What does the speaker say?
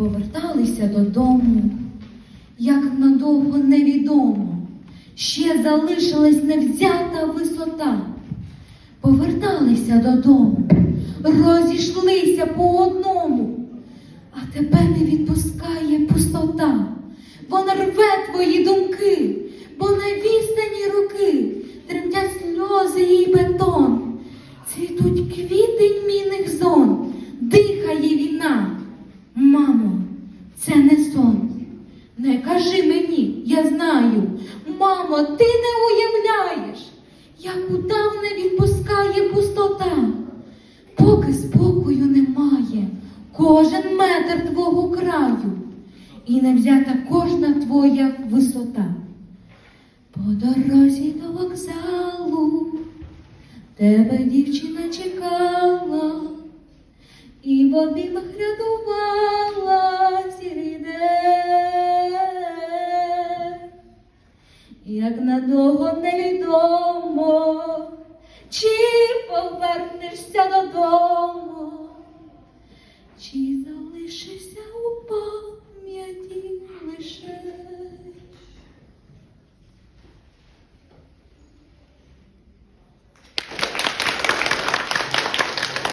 поверталися додому, як надовго невідомо, ще залишилась невзята висота. Поверталися додому, розійшлися по одному, а тебе не відпускає пустота. Вона рве твої думки, бо на відстані руки тремтять сльози і бетон. Цвітуть квіти мінних зон, дихає війна. Це не сон. Не кажи мені, я знаю, мамо, ти не уявляєш, як удав не відпускає пустота. Поки спокою немає, кожен метр твого краю, і не взята кожна твоя висота. По дорозі до вокзалу тебе дівчина чекала, і в обіймах як надовго невідомо, чи повернешся додому, чи залишишся.